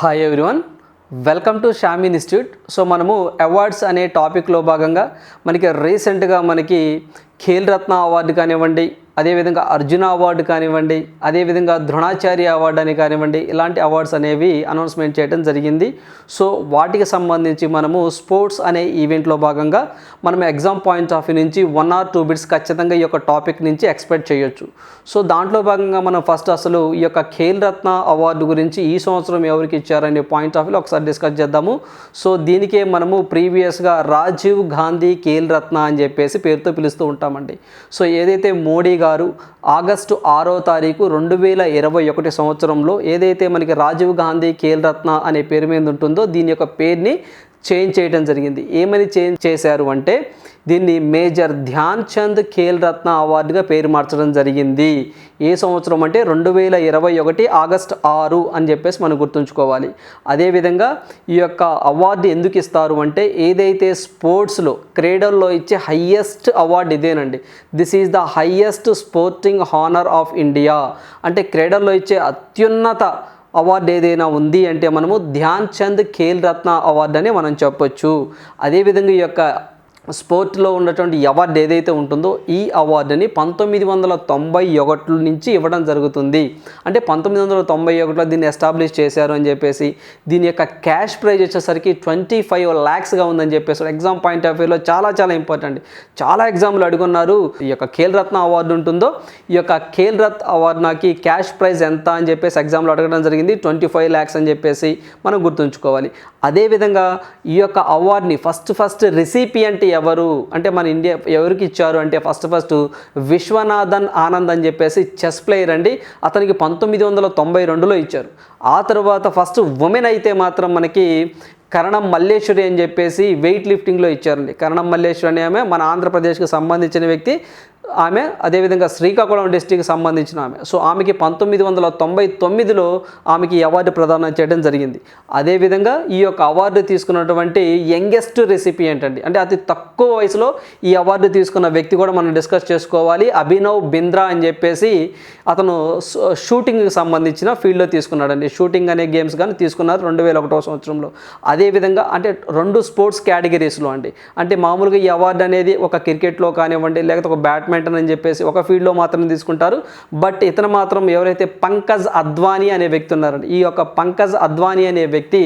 Hi everyone welcome to Shami institute so మనము awards అనే టాపిక్లో భాగంగా మనకి రీసెంట్గా మనకి ఖేల్ రత్న అవార్డు కానివ్వండి అదేవిధంగా అర్జున అవార్డు కానివ్వండి అదేవిధంగా ద్రోణాచార్య అవార్డు అని కానివ్వండి ఇలాంటి అవార్డ్స్ అనేవి అనౌన్స్మెంట్ చేయడం జరిగింది. సో వాటికి సంబంధించి మనము స్పోర్ట్స్ అనే ఈవెంట్లో భాగంగా మనం ఎగ్జామ్ పాయింట్ ఆఫ్ వ్యూ నుంచి వన్ ఆర్ టూ బిట్స్ ఖచ్చితంగా ఈ యొక్క టాపిక్ నుంచి ఎక్స్పెక్ట్ చేయొచ్చు. సో దాంట్లో భాగంగా మనం ఫస్ట్ అసలు ఈ యొక్క ఖేల్ రత్న అవార్డు గురించి ఈ సంవత్సరం ఎవరికి ఇచ్చారనే పాయింట్ ఆఫ్ వ్యూలో ఒకసారి డిస్కస్ చేద్దాము. సో దీనికే మనము ప్రీవియస్గా రాజీవ్ గాంధీ ఖేల్ రత్న అని చెప్పేసి పేరుతో పిలుస్తూ ఉంటామండి. సో ఏదైతే మోడీ గారు ఆగస్టు ఆరో తారీఖు రెండు వేల ఇరవై ఒకటి సంవత్సరంలో ఏదైతే మనకి రాజీవ్ గాంధీ ఖేల్ రత్న అనే పేరు మీద ఉంటుందో దీని యొక్క పేరుని చేంజ్ చేయడం జరిగింది. ఏమని చేంజ్ చేశారు అంటే దీన్ని మేజర్ ధ్యాన్ చంద్ ఖేల్ రత్న అవార్డుగా పేరు మార్చడం జరిగింది. ఏ సంవత్సరం అంటే రెండు వేల ఇరవై ఒకటి ఆగస్ట్ ఆరు అని చెప్పేసి మనం గుర్తుంచుకోవాలి. అదేవిధంగా ఈ యొక్క అవార్డు ఎందుకు ఇస్తారు అంటే ఏదైతే స్పోర్ట్స్లో క్రీడల్లో ఇచ్చే హయ్యెస్ట్ అవార్డు ఇదేనండి. This is the highest sporting honour of India. అంటే క్రీడల్లో ఇచ్చే అత్యున్నత అవార్డు ఏదైనా ఉంది అంటే మనము ధ్యాన్ చంద్ ఖేల్ రత్న అవార్డు అని మనం చెప్పొచ్చు. అదేవిధంగా ఈ యొక్క స్పోర్ట్లో ఉన్నటువంటి అవార్డు ఏదైతే ఉంటుందో ఈ అవార్డుని పంతొమ్మిది వందల తొంభై ఒకటి నుంచి ఇవ్వడం జరుగుతుంది. అంటే పంతొమ్మిది వందల తొంభై ఒకటిలో దీన్ని ఎస్టాబ్లిష్ చేశారు అని చెప్పేసి దీని యొక్క క్యాష్ ప్రైజ్ వచ్చేసరికి ట్వంటీ ఫైవ్ ల్యాక్స్గా ఉందని చెప్పేసి ఎగ్జామ్ పాయింట్ ఆఫ్ వ్యూలో చాలా చాలా ఇంపార్టెంట్. చాలా ఎగ్జామ్లు అడుగున్నారు ఈ యొక్క ఖేల్ రత్న అవార్డు ఉంటుందో ఈ యొక్క ఖేల్ రత్ అవార్డు నాకు క్యాష్ ప్రైజ్ ఎంత అని చెప్పేసి ఎగ్జామ్లో అడగడం జరిగింది ట్వంటీ ఫైవ్ ల్యాక్స్ అని చెప్పేసి మనం గుర్తుంచుకోవాలి. అదేవిధంగా ఈ యొక్క అవార్డుని ఫస్ట్ ఫస్ట్ రిసిపియంట్ ఎవరు? అంటే మన ఇండియా ఎవరికి ఇచ్చారు? అంటే ఫస్ట్ ఫస్ట్ విశ్వనాథన్ ఆనంద్ అని చెప్పేసి చెస్ ప్లేయర్ అండి. అతనికి పంతొమ్మిది వందల తొంభై రెండులో ఇచ్చారు. ఆ తర్వాత ఫస్ట్ ఉమెన్ అయితే మాత్రం మనకి కరణం మల్లేశ్వరి అని చెప్పేసి వెయిట్ లిఫ్టింగ్లో ఇచ్చారండి. కరణం మల్లేశ్వరి అనే ఆమె మన ఆంధ్రప్రదేశ్కి సంబంధించిన వ్యక్తి. ఆమె అదేవిధంగా శ్రీకాకుళం డిస్టిక్కి సంబంధించిన ఆమె. సో ఆమెకి పంతొమ్మిది వందల తొంభై తొమ్మిదిలో ఆమెకి అవార్డు ప్రదానం చేయడం జరిగింది. అదేవిధంగా ఈ యొక్క అవార్డు తీసుకున్నటువంటి యంగెస్ట్ రెసిపియంట్ అండి. అంటే అతి తక్కువ వయసులో ఈ అవార్డు తీసుకున్న వ్యక్తి కూడా మనం డిస్కస్ చేసుకోవాలి. అభినవ్ బింద్రా అని చెప్పేసి అతను షూటింగ్కి సంబంధించిన ఫీల్డ్లో తీసుకున్నాడండి. షూటింగ్ అనే గేమ్స్ కానీ తీసుకున్నారు రెండు వేల ఒకటో సంవత్సరంలో. అదేవిధంగా అంటే రెండు స్పోర్ట్స్ కేటగిరీస్లో అండి. అంటే మామూలుగా ఈ అవార్డు అనేది ఒక క్రికెట్లో కానివ్వండి లేకపోతే ఒక బ్యాడ్మింటన్ అని చెప్పేసి ఒక ఫీల్డ్లో మాత్రం తీసుకుంటారు. బట్ ఇతను మాత్రం ఎవరైతే పంకజ్ అద్వానీ అనే వ్యక్తి ఉన్నారండి ఈ యొక్క పంకజ్ అద్వానీ అనే వ్యక్తి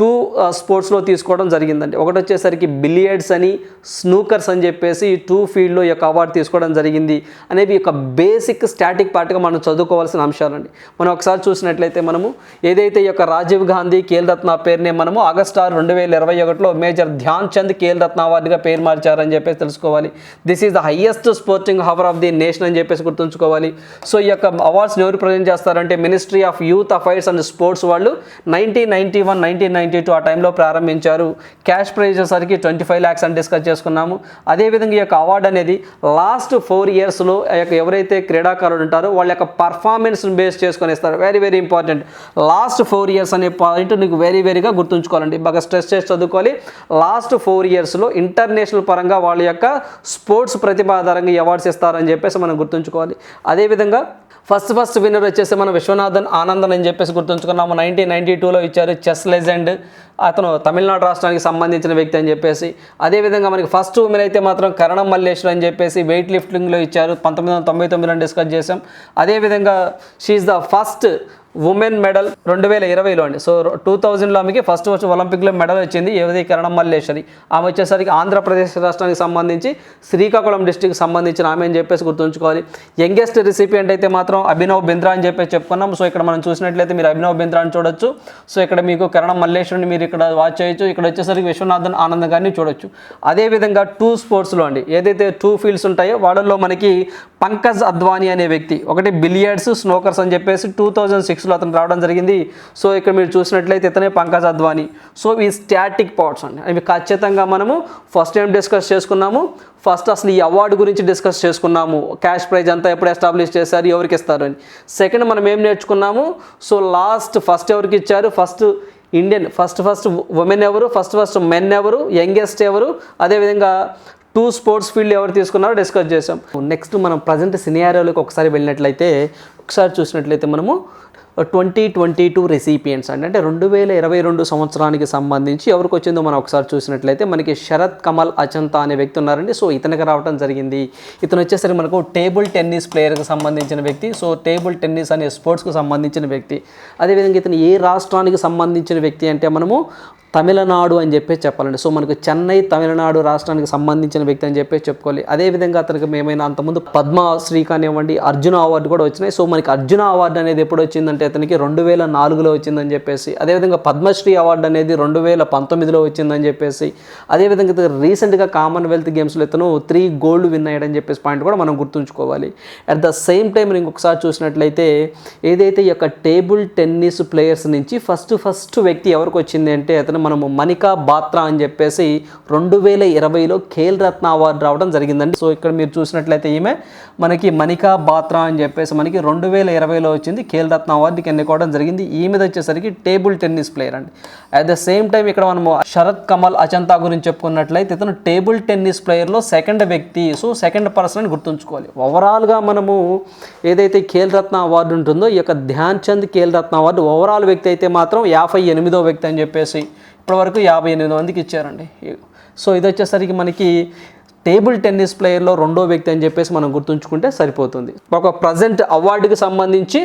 టూ స్పోర్ట్స్లో తీసుకోవడం జరిగిందండి. ఒకటి వచ్చేసరికి బిలియర్డ్స్ అని స్నూకర్స్ అని చెప్పేసి ఈ టూ ఫీల్డ్లో ఈ యొక్క అవార్డు తీసుకోవడం జరిగింది. అనేవి ఒక బేసిక్ స్టాటిక్ పార్ట్గా మనం చదువుకోవాల్సిన అంశాలండి. మనం ఒకసారి చూసినట్లయితే మనము ఏదైతే ఈ యొక్క రాజీవ్ గాంధీ ఖేల్ రత్న పేరునే మనము ఆగస్ట్ ఆరు రెండు వేల ఇరవై ఒకటిలో మేజర్ ధ్యాన్ చంద్ ఖేల్ రత్న అవార్డుగా పేరు మార్చారని చెప్పేసి తెలుసుకోవాలి. This is the highest sporting honour of the nation అని చెప్పేసి గుర్తుంచుకోవాలి. సో ఈ యొక్క అవార్డ్స్ని ఎవరు ప్రజెంట్ చేస్తారంటే ministry of youth affairs and sports వాళ్ళు nineteen ninety one nineteen ninety two ఆ టైంలో ప్రారంభించారు. క్యాష్ ప్రైజ్ వచ్చేసరికి ట్వంటీ ఫైవ్ ల్యాక్స్ అని డిస్కస్ చేసుకున్నాము. అదేవిధంగా ఈ యొక్క అవార్డు అనేది లాస్ట్ ఫోర్ ఇయర్స్లో యొక్క ఎవరైతే క్రీడాకారులు ఉంటారో వాళ్ళ యొక్క పర్ఫార్మెన్స్ని బేస్ చేసుకొని ఇస్తారు. Very very important last four years అనే పాయింట్ నీకు వెరీ వెరీగా గుర్తుంచుకోవాలండి. బాగా స్ట్రెస్ చేసి చదువుకోవాలి. లాస్ట్ ఫోర్ ఇయర్స్లో ఇంటర్నేషనల్ పరంగా వాళ్ళ యొక్క స్పోర్ట్స్ ప్రతిభ ఆధారంగా అవార్డ్స్ ఇస్తారని చెప్పేసి మనం గుర్తుంచుకోవాలి. అదేవిధంగా ఫస్ట్ ఫస్ట్ విన్నర్ వచ్చేసి మన విశ్వనాథన్ ఆనందన్ అని చెప్పేసి గుర్తుంచుకున్నాము. నైన్టీన్ నైన్టీ టూలో ఇచ్చారు చెస్ లెజెండ్. అతను తమిళనాడు రాష్ట్రానికి సంబంధించిన వ్యక్తి అని చెప్పేసి అదేవిధంగా మనకి ఫస్ట్ ఉమెన్ అయితే మాత్రం కరణం మల్లేశ్వర్ అని చెప్పేసి వెయిట్ లిఫ్టింగ్లో ఇచ్చారు. పంతొమ్మిది వందల తొంభై తొమ్మిదిలో డిస్కస్ చేసాం అదేవిధంగా she the first women medal రెండు వేల ఇరవైలో అండి. సో టూ థౌజండ్లో ఆమెకి ఫస్ట్ వచ్చి ఒలింపిక్లో మెడల్ వచ్చింది. ఏది కరణం మల్లేశ్వరి ఆమె వచ్చేసరికి ఆంధ్రప్రదేశ్ రాష్ట్రానికి సంబంధించి శ్రీకాకుళం డిస్టిక్ సంబంధించిన ఆమె అని చెప్పేసి గుర్తుంచుకోవాలి. యంగెస్ట్ రిసిపియంట్ అయితే మాత్రం అభినవ్ బింద్రా అని చెప్పేసి చెప్పుకున్నాం. సో ఇక్కడ మనం చూసినట్లయితే మీరు అభినవ్ బింద్రా అని చూడొచ్చు. సో ఇక్కడ మీకు కరణం మల్లేశ్వరిని మీరు ఇక్కడ వాచ్ చేయొచ్చు. ఇక్కడ వచ్చేసరికి విశ్వనాథన్ ఆనంద్ గారిని చూడొచ్చు. అదేవిధంగా టూ స్పోర్ట్స్లో అండి. ఏదైతే టూ ఫీల్డ్స్ ఉంటాయో వాళ్ళల్లో మనకి పంకజ్ అద్వానీ అనే వ్యక్తి ఒకటి బిలియర్డ్స్ స్నోకర్స్ అని చెప్పేసి టూ థౌజండ్ సిక్స్లో అతను రావడం జరిగింది. సో ఇక్కడ మీరు చూసినట్లయితే ఇతనే పంకజ్ అద్వానీ. సో ఈ స్టాటిక్ పార్ట్స్ అండి. అవి ఖచ్చితంగా మనము ఫస్ట్ టైం డిస్కస్ చేసుకున్నాము? ఫస్ట్ అసలు ఈ అవార్డు గురించి డిస్కస్ చేసుకున్నాము. క్యాష్ ప్రైజ్ అంతా ఎప్పుడు ఎస్టాబ్లిష్ చేశారు? ఎవరికి ఇస్తారు అని. సెకండ్ మనం ఏం నేర్చుకున్నాము? సో లాస్ట్ ఫస్ట్ ఎవరికి ఇచ్చారు? First Indian first first women ఎవరు? ఫస్ట్ ఫస్ట్ మెన్ ఎవరు? యంగెస్ట్ ఎవరు? అదేవిధంగా టూ స్పోర్ట్స్ ఫీల్డ్ ఎవరు తీసుకున్నారో డిస్కస్ చేసాం నెక్స్ట్ మనం ప్రజెంట్ సినియారియోలోకి ఒకసారి వెళ్ళినట్లయితే ఒకసారి చూసినట్లయితే మనము ట్వంటీ ట్వంటీ టూ రెసిపియన్స్ అండి. అంటే రెండు వేల ఇరవై రెండు సంవత్సరానికి సంబంధించి ఎవరికి వచ్చిందో మనం ఒకసారి చూసినట్లయితే మనకి శరత్ కమల్ అచంతా అనే వ్యక్తి ఉన్నారండి. సో ఇతనికి రావడం జరిగింది. ఇతను వచ్చేసరికి మనకు టేబుల్ టెన్నిస్ ప్లేయర్కి సంబంధించిన వ్యక్తి. సో టేబుల్ టెన్నిస్ అనే స్పోర్ట్స్కి సంబంధించిన వ్యక్తి. అదేవిధంగా ఇతను ఏ రాష్ట్రానికి సంబంధించిన వ్యక్తి అంటే మనము తమిళనాడు అని చెప్పేసి చెప్పాలండి. సో మనకు చెన్నై తమిళనాడు రాష్ట్రానికి సంబంధించిన వ్యక్తి అని చెప్పేసి చెప్పుకోవాలి. అదేవిధంగా అతనికి మేమైనా అంతకుముందు పద్మశ్రీ కానివ్వండి అర్జున అవార్డు కూడా వచ్చినాయి. సో మనకి అర్జున అవార్డు అనేది ఎప్పుడు వచ్చిందంటే అతనికి రెండు వేల నాలుగులో వచ్చిందని చెప్పేసి అదేవిధంగా పద్మశ్రీ అవార్డు అనేది రెండు వేల పంతొమ్మిదిలో వచ్చిందని చెప్పేసి అదేవిధంగా ఇతను రీసెంట్గా కామన్వెల్త్ గేమ్స్లో ఇతను త్రీ గోల్డ్ విన్ అయ్యాడని చెప్పేసి పాయింట్ కూడా మనం గుర్తుంచుకోవాలి. అట్ ద సేమ్ టైం ఇంకొకసారి చూసినట్లయితే ఏదైతే ఈ యొక్క టేబుల్ టెన్నిస్ ప్లేయర్స్ నుంచి ఫస్ట్ ఫస్ట్ వ్యక్తి ఎవరికి వచ్చింది అంటే అతను మనము మనికా బాత్రా అని చెప్పేసి రెండు వేల ఇరవైలో ఖేల్ రత్న అవార్డు రావడం జరిగిందండి. సో ఇక్కడ మీరు చూసినట్లయితే ఈమె మనకి మనికా బాత్రా అని చెప్పేసి మనకి రెండు వేల ఇరవైలో వచ్చింది. ఖేల్ రత్న అవార్డుకి ఎన్నుకోవడం జరిగింది. ఈమెది వచ్చేసరికి టేబుల్ టెన్నిస్ ప్లేయర్ అండి. అట్ ద సేమ్ టైం ఇక్కడ మనము శరత్ కమల్ అచంతా గురించి చెప్పుకున్నట్లయితే ఇతను టేబుల్ టెన్నిస్ ప్లేయర్లో సెకండ్ వ్యక్తి. సో సెకండ్ పర్సన్ అని గుర్తుంచుకోవాలి. ఓవరాల్గా మనము ఏదైతే ఖేల్ రత్న అవార్డు ఉంటుందో ఈ యొక్క ధ్యాన్ చంద్ ఖేల్ రత్న అవార్డు ఓవరాల్ వ్యక్తి అయితే మాత్రం యాభై ఎనిమిదో వ్యక్తి అని చెప్పేసి ఇప్పటివరకు యాభై ఎనిమిది మందికి ఇచ్చారండి. సో ఇది వచ్చేసరికి మనకి టేబుల్ టెన్నిస్ ప్లేయర్లో రెండో వ్యక్తి అని చెప్పేసి మనం గుర్తుంచుకుంటే సరిపోతుంది. ఒక ప్రజెంట్ అవార్డుకి సంబంధించి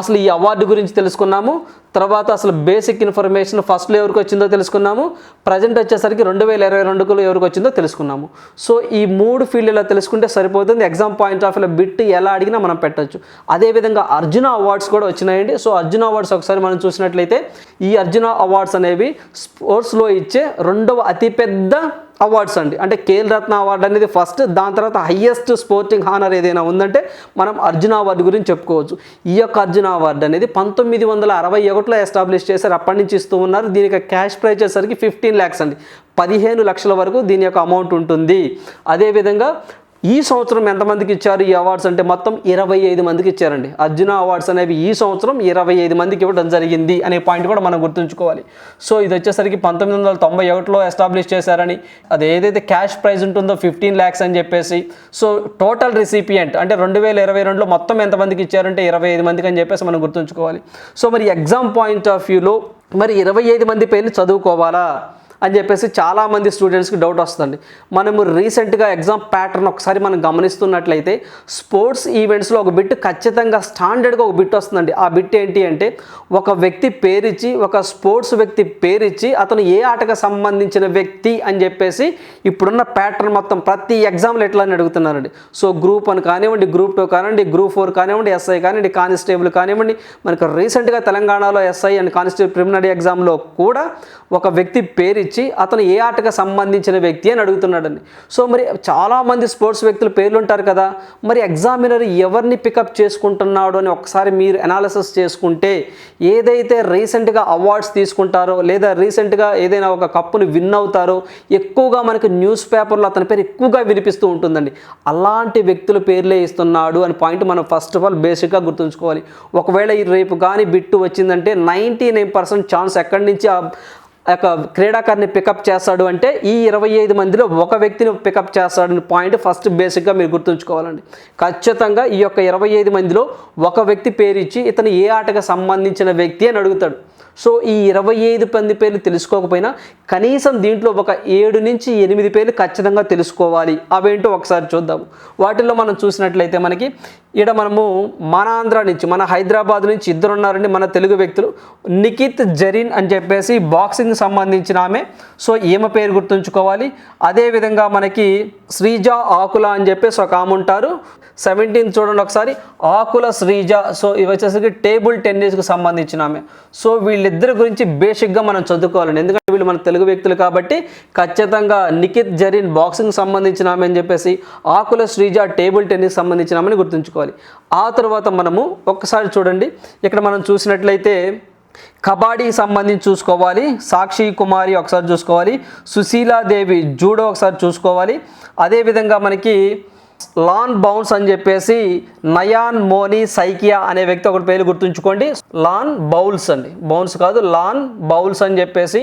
అసలు ఈ అవార్డు గురించి తెలుసుకున్నాము. తర్వాత అసలు బేసిక్ ఇన్ఫర్మేషన్ ఫస్ట్లో ఎవరికి వచ్చిందో తెలుసుకున్నాము. ప్రజెంట్ వచ్చేసరికి రెండు వేల ఇరవై రెండులో ఎవరికి వచ్చిందో తెలుసుకున్నాము. సో ఈ మూడు ఫీల్డ్లో తెలుసుకుంటే సరిపోతుంది. ఎగ్జామ్ పాయింట్ ఆఫ్ వ్యూలో బిట్ ఎలా అడిగినా మనం పెట్టచ్చు. అదేవిధంగా అర్జున అవార్డ్స్ కూడా వచ్చినాయండి. సో అర్జున అవార్డ్స్ ఒకసారి మనం చూసినట్లయితే ఈ అర్జున అవార్డ్స్ అనేవి స్పోర్ట్స్లో ఇచ్చే రెండవ అతిపెద్ద అవార్డ్స్ అండి. అంటే కేల్ రత్న అవార్డు అనేది ఫస్ట్ దాని తర్వాత హయ్యెస్ట్ స్పోర్టింగ్ హానర్ ఏదైనా ఉందంటే మనం అర్జున అవార్డు గురించి చెప్పుకోవచ్చు. ఈ యొక్క అర్జున అవార్డు అనేది పంతొమ్మిది వందల అరవై ఒకటిలో ఎస్టాబ్లిష్ చేశారు. అప్పటి నుంచి ఇస్తూ ఉన్నారు. దీనికి క్యాష్ ప్రైజ్ వచ్చేసరికి ఫిఫ్టీన్ ల్యాక్స్ అండి. పదిహేను లక్షల వరకు దీని యొక్క అమౌంట్ ఉంటుంది. అదేవిధంగా ఈ సంవత్సరం ఎంతమందికి ఇచ్చారు? ఈ అవార్డ్స్ అంటే మొత్తం ఇరవై ఐదు మందికి ఇచ్చారండి. అర్జున అవార్డ్స్ అనేవి ఈ సంవత్సరం ఇరవై ఐదు మందికి ఇవ్వడం జరిగింది అనే పాయింట్ కూడా మనం గుర్తుంచుకోవాలి. సో ఇది వచ్చేసరికి పంతొమ్మిది వందల తొంభై ఒకటిలో ఎస్టాబ్లిష్ చేశారని అది ఏదైతే క్యాష్ ప్రైజ్ ఉంటుందో ఫిఫ్టీన్ ల్యాక్స్ అని చెప్పేసి సో టోటల్ రిసిపియంట్ అంటే రెండు వేల ఇరవై రెండులో మొత్తం ఎంతమందికి ఇచ్చారంటే ఇరవై ఐదు మందికి అని చెప్పేసి మనం గుర్తుంచుకోవాలి. సో మరి ఎగ్జామ్ పాయింట్ ఆఫ్ వ్యూలో మరి ఇరవై ఐదు మంది పేర్లు చదువుకోవాలా? అని చెప్పేసి చాలామంది స్టూడెంట్స్కి డౌట్ వస్తుంది మనము రీసెంట్గా ఎగ్జామ్ ప్యాటర్న్ ఒకసారి మనం గమనిస్తున్నట్లయితే స్పోర్ట్స్ ఈవెంట్స్లో ఒక బిట్ ఖచ్చితంగా స్టాండర్డ్గా ఒక బిట్ వస్తుందండి. ఆ బిట్ ఏంటి అంటే ఒక వ్యక్తి పేరిచ్చి ఒక స్పోర్ట్స్ వ్యక్తి పేరిచ్చి అతను ఏ ఆటకు సంబంధించిన వ్యక్తి అని చెప్పేసి ఇప్పుడున్న ప్యాటర్న్ మొత్తం ప్రతి ఎగ్జామ్లో ఎట్లా అని అడుగుతున్నారండి. సో గ్రూప్ వన్ కానివ్వండి గ్రూప్ టూ కానివ్వండి గ్రూప్ ఫోర్ కానివ్వండి ఎస్ఐ కానివ్వండి కానిస్టేబుల్ కానివ్వండి మనకు రీసెంట్గా తెలంగాణలో ఎస్ఐ అండ్ కానిస్టేబుల్ ప్రిలిమినరీ ఎగ్జామ్లో కూడా ఒక వ్యక్తి పేరిచ్చి అతను ఏ ఆటకు సంబంధించిన వ్యక్తి అని అడుగుతున్నాడండి. సో మరి చాలామంది స్పోర్ట్స్ వ్యక్తుల పేర్లు ఉంటారు కదా మరి ఎగ్జామినర్ ఎవరిని పికప్ చేసుకుంటున్నాడు అని ఒకసారి మీరు అనాలిసిస్ చేసుకుంటే ఏదైతే రీసెంట్గా అవార్డ్స్ తీసుకుంటారో లేదా రీసెంట్గా ఏదైనా ఒక కప్పును విన్ అవుతారో ఎక్కువగా మనకి న్యూస్ పేపర్లో అతని పేరు ఎక్కువగా వినిపిస్తూ ఉంటుందండి. అలాంటి వ్యక్తుల పేర్లే ఇస్తున్నాడు అని పాయింట్ మనం ఫస్ట్ ఆఫ్ ఆల్ బేసిక్గా గుర్తుంచుకోవాలి. ఒకవేళ ఈ రేపు కానీ బిట్టు వచ్చిందంటే నైంటీ నైన్ పర్సెంట్ ఛాన్స్ ఎక్కడి నుంచి యొక్క క్రీడాకారిని పికప్ చేస్తాడు అంటే ఈ ఇరవై ఐదు మందిలో ఒక వ్యక్తిని పికప్ చేస్తాడని పాయింట్ ఫస్ట్ బేసిక్గా మీరు గుర్తుంచుకోవాలండి. ఖచ్చితంగా ఈ యొక్క ఇరవై ఐదు మందిలో ఒక వ్యక్తి పేరు ఇచ్చి ఇతను ఏ ఆటకు సంబంధించిన వ్యక్తి అని అడుగుతాడు. సో ఈ ఇరవై ఐదు మంది పేర్లు తెలుసుకోకపోయినా కనీసం దీంట్లో ఒక ఏడు నుంచి ఎనిమిది పేర్లు ఖచ్చితంగా తెలుసుకోవాలి. అవేంటో ఒకసారి చూద్దాము వాటిల్లో మనం చూసినట్లయితే మనకి ఈడ మనము మన ఆంధ్ర నుంచి మన హైదరాబాద్ నుంచి ఇద్దరు ఉన్నారండి మన తెలుగు వ్యక్తులు. నిఖిత్ జరీన్ అని చెప్పేసి బాక్సింగ్ సంబంధించిన ఆమె. సో ఈమె పేరు గుర్తుంచుకోవాలి. అదేవిధంగా మనకి శ్రీజ ఆకుల అని చెప్పేసి ఒక ఆమె ఉంటారు. సెవెంటీన్ చూడండి ఒకసారి. ఆకుల శ్రీజ. సో ఇవి వచ్చేసరికి టేబుల్ టెన్నిస్కి సంబంధించిన ఆమె. సో వీళ్ళు వీళ్ళిద్దరి గురించి బేసిక్గా మనం చదువుకోవాలండి. ఎందుకంటే వీళ్ళు మన తెలుగు వ్యక్తులు కాబట్టి ఖచ్చితంగా నిఖిత్ జరీన్ బాక్సింగ్ సంబంధించిన ఆమె అని చెప్పేసి ఆకుల శ్రీజ టేబుల్ టెన్నిస్ సంబంధించిన ఆమెని గుర్తుంచుకోవాలి. ఆ తర్వాత మనము ఒక్కసారి చూడండి. ఇక్కడ మనం చూసినట్లయితే కబడ్డీ సంబంధించి చూసుకోవాలి. సాక్షి కుమారి ఒకసారి చూసుకోవాలి. సుశీలాదేవి జూడో ఒకసారి చూసుకోవాలి. అదేవిధంగా మనకి లాన్ బౌన్స్ అని చెప్పేసి నయాన్ మోని సైకియా అనే వ్యక్తి ఒకటి పేరు గుర్తుంచుకోండి. లాన్ బౌల్స్ అండి. బౌన్స్ కాదు లాన్ బౌల్స్ అని చెప్పేసి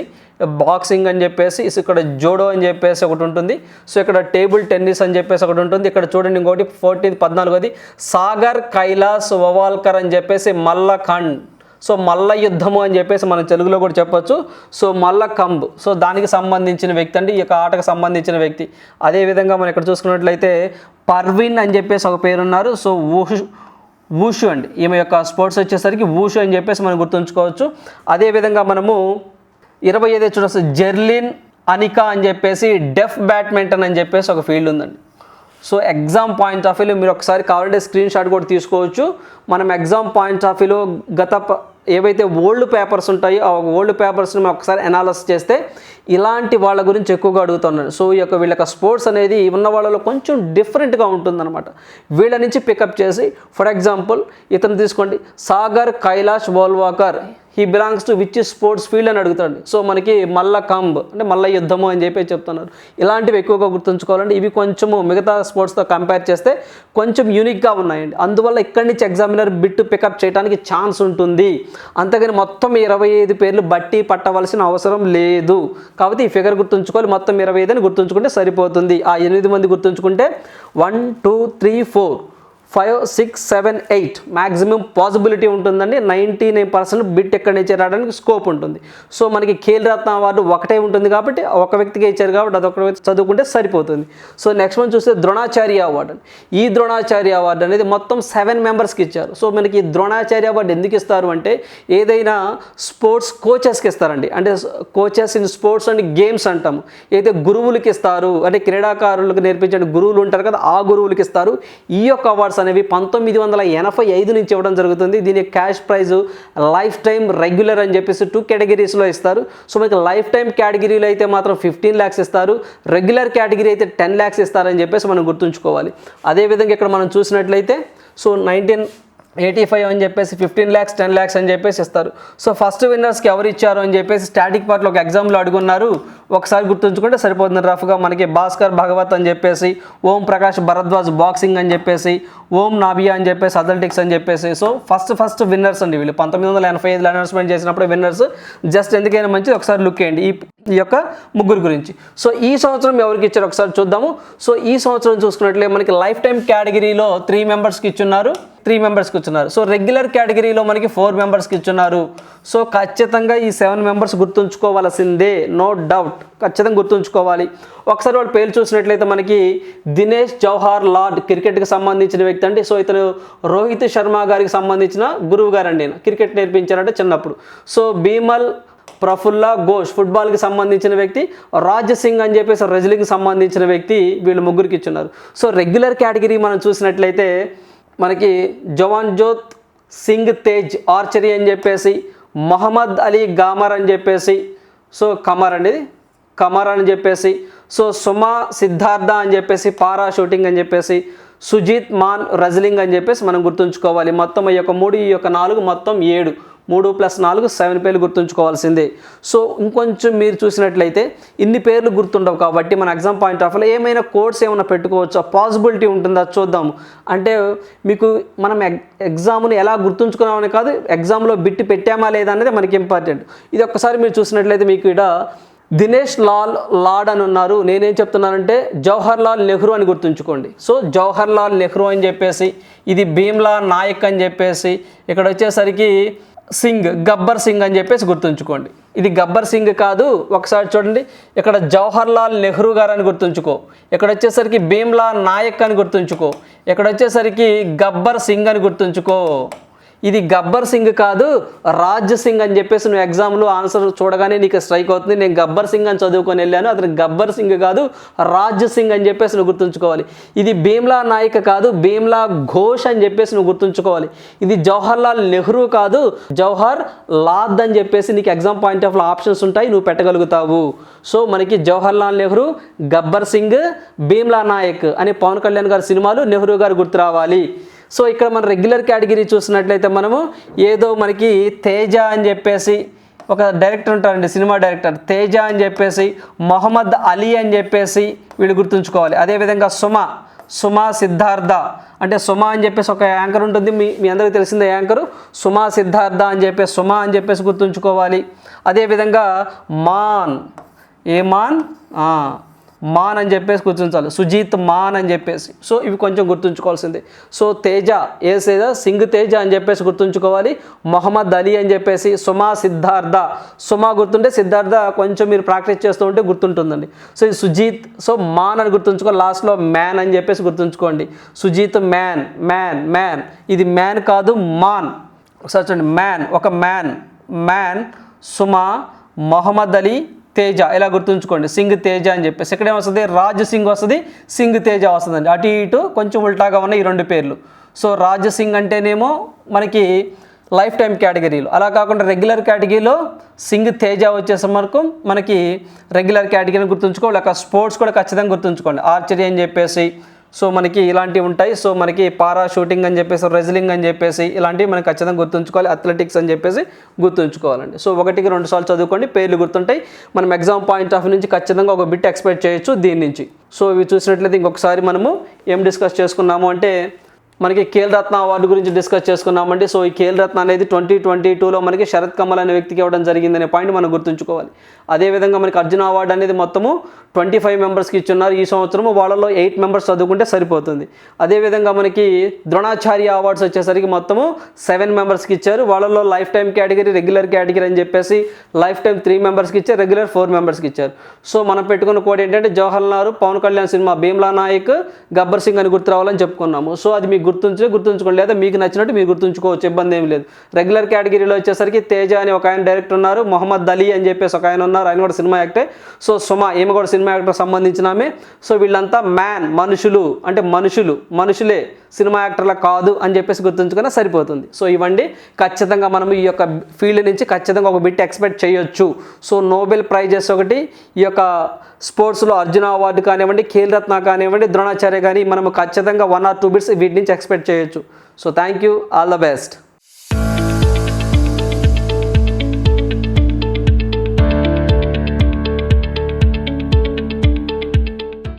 బాక్సింగ్ అని చెప్పేసి ఇక్కడ జోడో అని చెప్పేసి ఒకటి ఉంటుంది. సో ఇక్కడ టేబుల్ టెన్నిస్ అని చెప్పేసి ఒకటి ఉంటుంది. ఇక్కడ చూడండి ఇంకోటి ఫోర్టీన్త్ పద్నాలుగోది సాగర్ కైలాస్ వవాల్కర్ అని చెప్పేసి మల్లఖండ్. సో మల్ల యుద్ధము అని చెప్పేసి మనం తెలుగులో కూడా చెప్పొచ్చు. సో మల్ల కంబ్. సో దానికి సంబంధించిన వ్యక్తి అండి ఈ యొక్క ఆటకు సంబంధించిన వ్యక్తి. అదేవిధంగా మనం ఇక్కడ చూసుకున్నట్లయితే పర్వీన్ అని చెప్పేసి ఒక పేరున్నారు. సో ఊషు వూషు అండి. ఈమె యొక్క స్పోర్ట్స్ వచ్చేసరికి వూషు అని చెప్పేసి మనం గుర్తుంచుకోవచ్చు. అదేవిధంగా మనము ఇరవై ఐదు చూడొచ్చు. జెర్లిన్ అనికా అని చెప్పేసి డెఫ్ బ్యాడ్మింటన్ అని చెప్పేసి ఒక ఫీల్డ్ ఉందండి. సో ఎగ్జామ్ పాయింట్ ఆఫ్ వ్యూలో మీరు ఒకసారి కావాలంటే స్క్రీన్ షాట్ కూడా తీసుకోవచ్చు. మనం ఎగ్జామ్ పాయింట్ ఆఫ్ వ్యూలో గత ప- ఏవైతే ఓల్డ్ పేపర్స్ ఉంటాయో ఆ ఓల్డ్ పేపర్స్ని మనం ఒకసారి అనాలసిస్ చేస్తే ఇలాంటి వాళ్ళ గురించి ఎక్కువగా అడుగుతున్నారు. సో ఈ యొక్క వీళ్ళ యొక్క స్పోర్ట్స్ అనేది ఉన్న వాళ్ళలో కొంచెం డిఫరెంట్గా ఉంటుందన్నమాట. వీళ్ళ నుంచి పికప్ చేసి ఫర్ ఎగ్జాంపుల్ ఇతను తీసుకోండి. Sagar Kailash Ovhalkar. He belongs to which sports field అని అడుగుతాడు సో మనకి మల్ల కంబ్ అంటే మల్ల యుద్ధము అని చెప్పి చెప్తున్నారు. ఇలాంటివి ఎక్కువగా గుర్తుంచుకోవాలండి. ఇవి కొంచెము మిగతా స్పోర్ట్స్తో కంపేర్ చేస్తే కొంచెం యూనిక్గా ఉన్నాయండి. అందువల్ల ఇక్కడి నుంచి ఎగ్జామినర్ బిట్ పికప్ చేయడానికి ఛాన్స్ ఉంటుంది. అంతేగాని మొత్తం ఇరవై ఐదు పేర్లు బట్టి పట్టవలసిన అవసరం లేదు. కాబట్టి ఈ ఫిగర్ గుర్తుంచుకోవాలి. మొత్తం ఇరవై ఐదు అని గుర్తుంచుకుంటే సరిపోతుంది. ఆ ఎనిమిది మంది గుర్తుంచుకుంటే one two three four. Five six seven eight maximum possibility ఉంటుందండి. నైంటీ నైన్ పర్సెంట్ బిట్ ఎక్కడి నుంచి రావడానికి స్కోప్ ఉంటుంది. సో మనకి ఖేల్ రత్న అవార్డు ఒకటే ఉంటుంది కాబట్టి ఒక వ్యక్తికి ఇచ్చారు కాబట్టి అదొక వ్యక్తి చదువుకుంటే సరిపోతుంది. సో నెక్స్ట్ మనం చూస్తే ద్రోణాచార్య అవార్డు ఈ ద్రోణాచార్య అవార్డు అనేది మొత్తం సెవెన్ మెంబర్స్కి ఇచ్చారు. సో మనకి ఈ ద్రోణాచార్య అవార్డు ఎందుకు ఇస్తారు అంటే ఏదైనా స్పోర్ట్స్ కోచెస్కి ఇస్తారండి. అంటే coaches in sports and games అంటాము. ఏదైతే గురువులకి ఇస్తారు అంటే క్రీడాకారులకు నేర్పించే గురువులు ఉంటారు కదా ఆ గురువులకి ఇస్తారు. ఈ యొక్క అవార్డ్స్ అనేవి పంతొమ్మిది వందల ఎనభై ఐదు నుంచి ఇవ్వడం జరుగుతుంది. దీని cash prize life time regular అని చెప్పేసి టూ కేటగిరీస్లో ఇస్తారు. సో మీకు లైఫ్ టైం కేటగిరీలో అయితే మాత్రం ఫిఫ్టీన్ ల్యాక్స్ ఇస్తారు. రెగ్యులర్ కేటగిరీ అయితే టెన్ ల్యాక్స్ ఇస్తారని చెప్పేసి మనం గుర్తుంచుకోవాలి. అదేవిధంగా ఇక్కడ మనం చూసినట్లయితే సో నైన్టీన్ ఎయిటీ ఫైవ్ అని చెప్పేసి ఫిఫ్టీన్ ల్యాక్స్ టెన్ ల్యాక్స్ అని చెప్పేసి ఇస్తారు. సో ఫస్ట్ విన్నర్స్కి ఎవరు ఇచ్చారు అని చెప్పేసి స్టాటిక్ పార్ట్లో ఒక ఎగ్జామ్లో అడుగున్నారు. ఒకసారి గుర్తుంచుకుంటే సరిపోతుంది రఫ్గా మనకి భాస్కర్ భగవత్ అని చెప్పేసి ఓం ప్రకాష్ భరద్వాజ్ బాక్సింగ్ అని చెప్పేసి ఓం నాబియా అని చెప్పేసి అథ్లెటిక్స్ అని చెప్పేసి. సో ఫస్ట్ ఫస్ట్ విన్నర్స్ అండి వీళ్ళు. పంతొమ్మిది వందల ఎనభై ఐదులో అనౌన్స్మెంట్ చేసినప్పుడు విన్నర్స్ జస్ట్ ఎందుకైనా మంచిది ఒకసారి లుక్ వేయండి ఈ ఈ యొక్క ముగ్గురు గురించి. సో ఈ సంవత్సరం ఎవరికి ఇచ్చారు ఒకసారి చూద్దాము. సో ఈ సంవత్సరం చూసుకున్నట్లే మనకి లైఫ్ టైం కేటగిరీలో త్రీ మెంబర్స్కి ఇచ్చున్నారు. త్రీ మెంబర్స్కి ఇచ్చున్నారు. సో రెగ్యులర్ కేటగిరీలో మనకి ఫోర్ మెంబర్స్కి ఇచ్చున్నారు. సో ఖచ్చితంగా ఈ సెవెన్ మెంబర్స్ గుర్తుంచుకోవాల్సిందే. నో డౌట్ ఖచ్చితంగా గుర్తుంచుకోవాలి. ఒకసారి వాళ్ళు పేరు చూసినట్లయితే మనకి దినేష్ జవహర్ లార్డ్ క్రికెట్కి సంబంధించిన వ్యక్తి అండి. సో ఇతను రోహిత్ శర్మ గారికి సంబంధించిన గురువు గారు అండి క్రికెట్ నేర్పించారంటే చిన్నప్పుడు. సో భీమల్ ప్రఫుల్ల ఘోష్ ఫుట్బాల్కి సంబంధించిన వ్యక్తి రాజ్ సింగ్ అని చెప్పేసి రెజ్లింగ్కి సంబంధించిన వ్యక్తి వీళ్ళు ముగ్గురికి ఇచ్చున్నారు. సో రెగ్యులర్ కేటగిరీ మనం చూసినట్లయితే మనకి జవాన్ జోత్ సింగ్ తేజ్ ఆర్చరీ అని చెప్పేసి మొహమ్మద్ అలీ గామర్ అని చెప్పేసి సో కమర్ అనేది కమర్ అని చెప్పేసి సో సుమా సిద్ధార్థ అని చెప్పేసి పారా షూటింగ్ అని చెప్పేసి సుజిత్ మాన్ రెజ్లింగ్ అని చెప్పేసి మనం గుర్తుంచుకోవాలి. మొత్తం ఈ యొక్క మూడు ఈ యొక్క నాలుగు మొత్తం ఏడు. మూడు ప్లస్ నాలుగు సెవెన్ పేర్లు గుర్తుంచుకోవాల్సిందే. సో ఇంకొంచెం మీరు చూసినట్లయితే ఇన్ని పేర్లు గుర్తుండవు కాబట్టి మన ఎగ్జామ్ పాయింట్ ఆఫ్ ఏమైనా కోడ్స్ ఏమైనా పెట్టుకోవచ్చా? పాసిబిలిటీ ఉంటుందా? చూద్దాం. అంటే మీకు మనం ఎగ్ ఎగ్జామ్ని ఎలా గుర్తుంచుకున్నామని కాదు ఎగ్జామ్లో బిట్టి పెట్టామా లేదా అనేది మనకి ఇంపార్టెంట్ ఇది ఒక్కసారి మీరు చూసినట్లయితే మీకు ఇక్కడ దినేష్ లాల్ లాడ్ అని ఉన్నారు. నేనేం చెప్తున్నానంటే జవహర్ లాల్ నెహ్రూ అని గుర్తుంచుకోండి. సో జవహర్ లాల్ నెహ్రూ అని చెప్పేసి ఇది భీమ్లా నాయక్ అని చెప్పేసి ఇక్కడ వచ్చేసరికి సింగ్ గబ్బర్ సింగ్ అని చెప్పేసి గుర్తుంచుకోండి. ఇది గబ్బర్ సింగ్ కాదు ఒకసారి చూడండి. ఇక్కడ జవహర్ లాల్ నెహ్రూ గారు అని గుర్తుంచుకో. ఇక్కడ వచ్చేసరికి భీమ్లా నాయక్ అని గుర్తుంచుకో. ఇక్కడ వచ్చేసరికి గబ్బర్ సింగ్ అని గుర్తుంచుకో. ఇది గబ్బర్ సింగ్ కాదు రాజ్ సింగ్ అని చెప్పేసి నువ్వు ఎగ్జామ్లో ఆన్సర్ చూడగానే నీకు స్ట్రైక్ అవుతుంది. నేను గబ్బర్ సింగ్ అని చదువుకొని వెళ్ళాను అతను గబ్బర్ సింగ్ కాదు రాజ్ సింగ్ అని చెప్పేసి నువ్వు గుర్తుంచుకోవాలి. ఇది భీమ్లా నాయక్ కాదు భీమ్లా ఘోష్ అని చెప్పేసి నువ్వు గుర్తుంచుకోవాలి. ఇది జవహర్ లాల్ నెహ్రూ కాదు జవహర్ లాద్ అని చెప్పేసి నీకు ఎగ్జామ్ పాయింట్ ఆఫ్ ఆప్షన్స్ ఉంటాయి నువ్వు పెట్టగలుగుతావు. సో మనకి జవహర్ లాల్ నెహ్రూ గబ్బర్ సింగ్ భీమ్లా నాయక్ అనే పవన్ కళ్యాణ్ గారి సినిమాలు నెహ్రూ గారు గుర్తు రావాలి. సో ఇక్కడ మన రెగ్యులర్ కేటగిరీ చూసినట్లయితే మనము ఏదో మనకి తేజ అని చెప్పేసి ఒక డైరెక్టర్ ఉంటారండి సినిమా డైరెక్టర్. తేజ అని చెప్పేసి మొహమ్మద్ అలీ అని చెప్పేసి వీళ్ళు గుర్తుంచుకోవాలి. అదేవిధంగా సుమ సుమా సిద్ధార్థ. అంటే సుమ అని చెప్పేసి ఒక యాంకర్ ఉంటుంది మీ మీ అందరికీ తెలిసిందే యాంకరు. సుమా సిద్ధార్థ అని చెప్పేసి సుమ అని చెప్పేసి గుర్తుంచుకోవాలి. అదేవిధంగా మాన్. ఏ మాన్? మాన్ అని చెప్పేసి గుర్తుంచాలి సుజీత్ మాన్ అని చెప్పేసి. సో ఇవి కొంచెం గుర్తుంచుకోవాల్సింది. సో తేజ ఏ తేజ? సింగ్ తేజ అని చెప్పేసి గుర్తుంచుకోవాలి. మొహమ్మద్ అలీ అని చెప్పేసి సుమా సిద్ధార్థ. సుమా గుర్తుంటే సిద్ధార్థ కొంచెం మీరు ప్రాక్టీస్ చేస్తూ ఉంటే గుర్తుంటుందండి. సో ఇది సుజీత్ సో మాన్ అని గుర్తుంచుకోవాలి లాస్ట్లో మ్యాన్ అని చెప్పేసి గుర్తుంచుకోండి. Sujeet man man man. ఇది మ్యాన్ కాదు మాన్. ఒకసారి చూడండి. మ్యాన్ ఒక మ్యాన్. మ్యాన్ సుమా మొహమ్మద్ అలీ తేజ. ఇలా గుర్తుంచుకోండి? సింగ్ తేజ అని చెప్పేసి. ఇక్కడ ఏమొస్తుంది రాజ్ సింగ్ వస్తుంది సింగ్ తేజ వస్తుందండి. అటు ఇటు కొంచెం ఉల్టాగా ఉన్న ఈ రెండు పేర్లు. సో రాజ్ సింగ్ అంటేనేమో మనకి లైఫ్ టైం కేటగిరీలు. అలా కాకుండా రెగ్యులర్ కేటగిరీలో సింగ్ తేజ వచ్చేసే వరకు మనకి రెగ్యులర్ కేటగిరీని గుర్తుంచుకోవాలి ఒక స్పోర్ట్స్ కూడా ఖచ్చితంగా గుర్తుంచుకోండి. ఆర్చరీ అని చెప్పేసి సో మనకి ఇలాంటివి ఉంటాయి. సో మనకి పారా షూటింగ్ అని చెప్పేసి రెజ్లింగ్ అని చెప్పేసి ఇలాంటివి మనం ఖచ్చితంగా గుర్తుంచుకోవాలి. అథ్లెటిక్స్ అని చెప్పేసి గుర్తుంచుకోవాలండి. సో ఒకటికి రెండు సార్లు చదువుకోండి. పేర్లు గుర్తుంటాయి. మనం ఎగ్జామ్ పాయింట్ ఆఫ్ నుంచి ఖచ్చితంగా ఒక బిట్ ఎక్స్పెక్ట్ చేయొచ్చు దీని నుంచి. సో ఇవి చూసినట్లయితే ఇంకొకసారి మనము ఏం డిస్కస్ చేసుకున్నాము అంటే మనకి ఖేల్ రత్న అవార్డు గురించి డిస్కస్ చేసుకున్నామండి. సో ఈ ఖేల్ రత్న అనేది ట్వంటీ ట్వంటీ టూలో మనకి శరత్ కమల్ అనే వ్యక్తికి ఇవ్వడం జరిగిందనే పాయింట్ మనం గుర్తుంచుకోవాలి. అదేవిధంగా మనకి అర్జున అవార్డు అనేది మొత్తము ట్వంటీ ఫైవ్ మెంబర్స్కి ఇచ్చున్నారు. ఈ సంవత్సరము వాళ్ళలో ఎయిట్ మెంబర్స్ చదువుకుంటే సరిపోతుంది. అదేవిధంగా మనకి ద్రోణాచార్య అవార్డ్స్ వచ్చేసరికి మొత్తము సెవెన్ మెంబర్స్కి ఇచ్చారు. వాళ్ళలో life time category regular category అని చెప్పేసి లైఫ్ టైం త్రీ మెంబర్స్కి ఇచ్చారు. రెగ్యులర్ ఫోర్ మెంబర్స్కి ఇచ్చారు. సో మనం పెట్టుకున్న కోడ్ ఏంటంటే జవహర్ లాల్ పవన్ కళ్యాణ్ సినిమా భీమ్లా నాయక్ గబ్బర్ సింగ్ అని గుర్తు రావాలని చెప్పుకున్నాము. సో అది మీకు గుర్తుంచే గుర్తుంచుకోండి. లేదా మీకు నచ్చినట్టు మీరు గుర్తుంచుకోవచ్చు ఇబ్బంది ఏం లేదు. రెగ్యులర్ కేటగిరీలో వచ్చేసరికి తేజ అని ఒక ఆయన డైరెక్టర్ ఉన్నారు మొహమ్మద్ అలీ అని చెప్పేసి ఒక ఆయన ఉన్నారు ఆయన కూడా సినిమా యాక్టే సో సుమ ఈమె కూడా సినిమా యాక్టర్ సంబంధించిన ఆమె. సో వీళ్ళంతా మ్యాన్ మనుషులు అంటే మనుషులు మనుషులే. సినిమా యాక్టర్ల కాదు అని చెప్పేసి గుర్తుంచుకున్నా సరిపోతుంది. సో ఇవ్వండి ఖచ్చితంగా మనం ఈ యొక్క ఫీల్డ్ నుంచి ఖచ్చితంగా ఒక బిట్ ఎక్స్పెక్ట్ చేయొచ్చు. సో నోబెల్ ప్రైజెస్ ఒకటి ఈ యొక్క స్పోర్ట్స్లో అర్జున అవార్డు కానివ్వండి ఖేల్ రత్న కానివ్వండి ద్రోణాచార్య కానీ మనం ఖచ్చితంగా వన్ ఆర్ టూ బిట్స్ వీటి నుంచి ఎక్స్పెక్ట్ చేయొచ్చు. So thank you all the best